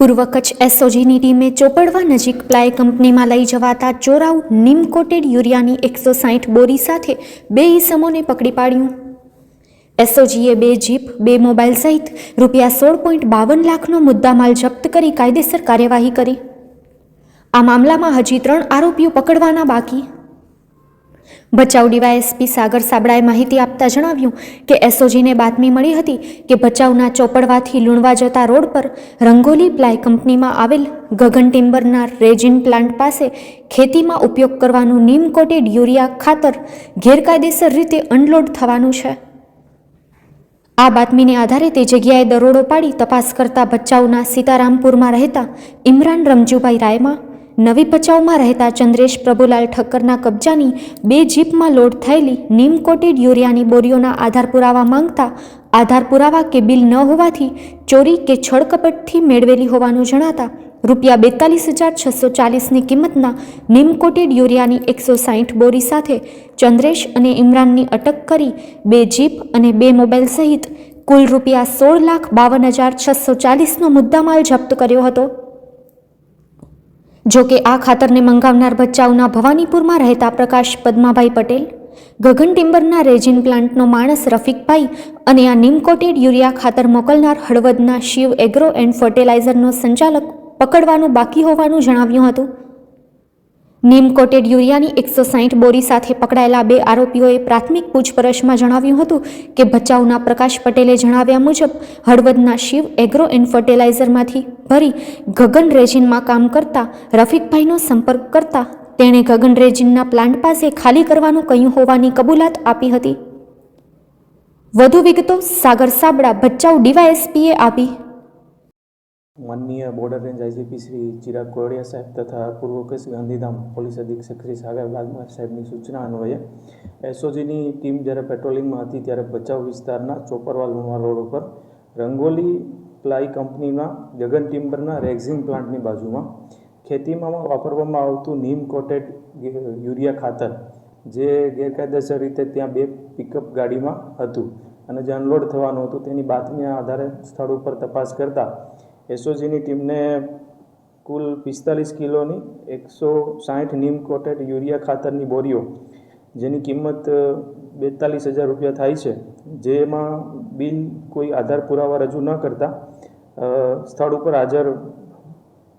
પૂર્વ કચ્છ એસઓજીની ટીમે ચોપડવા નજીક પ્લાય કંપનીમાં લઈ જવાતા ચોરાઉ નિમ કોટેડ યુરિયાની એકસો સાઠ બોરી સાથે બે ઈસમોને પકડી પાડ્યું. એસઓજીએ બે જીપ, બે મોબાઈલ સહિત રૂપિયા સોળ પોઈન્ટ બાવન લાખનો મુદ્દામાલ જપ્ત કરી કાયદેસર કાર્યવાહી કરી. આ મામલામાં હજી ત્રણ આરોપીઓ પકડવાના બાકી. ભચાઉ ડીવાયએસપી સાગર સાબડાએ માહિતી આપતા જણાવ્યું કે એસઓજીને બાતમી મળી હતી કે ભચાઉના ચોપડવાથી લુણવા જતા રોડ પર રંગોલી પ્લાય કંપનીમાં આવેલ ગગન ટિમ્બરના રેજિન પ્લાન્ટ પાસે ખેતીમાં ઉપયોગ કરવાનું નીમ કોટેડ યુરિયા ખાતર ગેરકાયદેસર રીતે અનલોડ થવાનું છે. આ બાતમીને આધારે તે જગ્યાએ દરોડો પાડી તપાસ કરતા ભચાઉના સીતારામપુરમાં રહેતા ઇમરાન રમજુભાઈ રાયમાં નવી ભચાઉમાં રહેતા ચંદ્રેશ પ્રભુલાલ ઠક્કરના કબજાની બે જીપમાં લોડ થયેલી નીમ કોટેડ યુરિયાની બોરીઓના આધાર પુરાવા માંગતા આધાર પુરાવા કે બિલ ન હોવાથી ચોરી કે છળકપટથી મેળવેલી હોવાનું જણાતા રૂપિયા બેતાલીસ હજાર છસો ચાલીસની કિંમતના નીમ કોટેડ યુરિયાની એકસો સાહીઠ બોરી સાથે ચંદ્રેશ અને ઇમરાનની અટક કરી બે જીપ અને બે મોબાઈલ સહિત કુલ રૂપિયા સોળ લાખ બાવન હજાર છસો ચાલીસનો મુદ્દામાલ જપ્ત કર્યો હતો. જો કે આ ખાતરને મંગાવનાર ભચાઉના ભવાનીપુરમાં રહેતા પ્રકાશ પદ્માભાઈ પટેલ, ગગન ટિમ્બરના રેજિન પ્લાન્ટનો માણસ રફીકભાઈ અને આ નિમકોટેડ યુરિયા ખાતર મોકલનાર હળવદના શિવ એગ્રો એન્ડ ફર્ટિલાઇઝરનો સંચાલક પકડવાનું બાકી હોવાનું જણાવ્યું હતું. નીમ કોટેડ યુરિયાની એકસો સાહીઠ બોરી સાથે પકડાયેલા બે આરોપીઓએ પ્રાથમિક પૂછપરછમાં જણાવ્યું હતું કે ભચાઉના પ્રકાશ પટેલે જણાવ્યા મુજબ, હળવદના શિવ એગ્રો એન્ડ ફર્ટિલાઇઝરમાંથી ભરી ગગન રેજિનમાં કામ કરતા, રફીકભાઈનો સંપર્ક કરતા તેણે ગગન રેજિનના પ્લાન્ટ પાસે ખાલી કરવાનું કહ્યું હોવાની કબૂલાત આપી હતી. વધુ વિગતો સાગર સાબડા ભચાઉ ડીવાયએસપીએ આપી માનનીય border range IGP Shri Chirag Kodiya સાહેબ તથા પૂર્વ કેસ ગાંધીધામ પોલીસ અધિક્ષક શ્રી સાગર વાઘમાર સાહેબની સૂચના અન્વયે એસઓજીની ટીમ જ્યારે પેટ્રોલિંગમાં હતી ત્યારે ભચાઉ વિસ્તારના ચોપરવાલ લુણવા રોડ ઉપર રંગોલી પ્લાય કંપનીના ગગન ટિમ્બરના રેક્ઝિંગ પ્લાન્ટની બાજુમાં ખેતીમાં વાપરવામાં આવતું નીમ કોટેડ યુરિયા ખાતર, જે ગેરકાયદેસર રીતે ત્યાં બે પિકઅપ ગાડીમાં હતું અને જે અનલોડ થવાનું હતું તેની બાતમીના આધારે સ્થળ ઉપર તપાસ કરતાં એસઓજીની ટીમને કુલ પિસ્તાલીસ કિલોની એકસો સાઠ નીમ કોટેડ યુરિયા ખાતરની બોરીઓ, જેની કિંમત બેતાલીસ હજાર રૂપિયા થાય છે. જેમાં બિલ કોઈ આધાર પુરાવા રજૂ ન કરતા સ્થળ ઉપર હાજર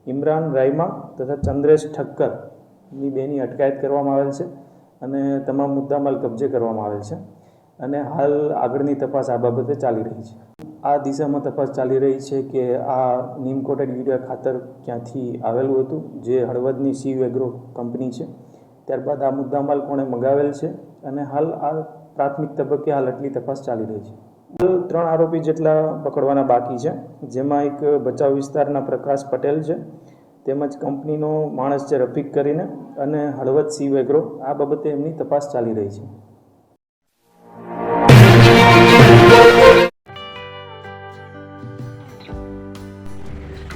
ઇમરાન રાયમા તથા ચંદ્રેશ ઠક્કરની બેની અટકાયત કરવામાં આવેલ છે અને તમામ મુદ્દામાલ કબજે કરવામાં આવેલ છે. અને હાલ આગળની તપાસ આ બાબતે ચાલી રહી છે. આ દિશામાં તપાસ ચાલી રહી છે કે આ નીમ કોટેડ યુરિયા ખાતર ક્યાંથી આવેલું હતું, જે હળવદની શિવ એગ્રો કંપની છે. ત્યારબાદ આ મુદ્દામાલ કોણે મગાવેલ છે અને હાલ આ પ્રાથમિક તબક્કે હાલ આટલી તપાસ ચાલી રહી છે. ત્રણ આરોપી જેટલા પકડવાના બાકી છે, જેમાં એક બચાવ વિસ્તારના પ્રકાશ પટેલ છે, તેમજ કંપનીનો માણસ છે રફીક કરીને, અને હળવદ સીવ એગ્રો. આ બાબતે એમની તપાસ ચાલી રહી છે.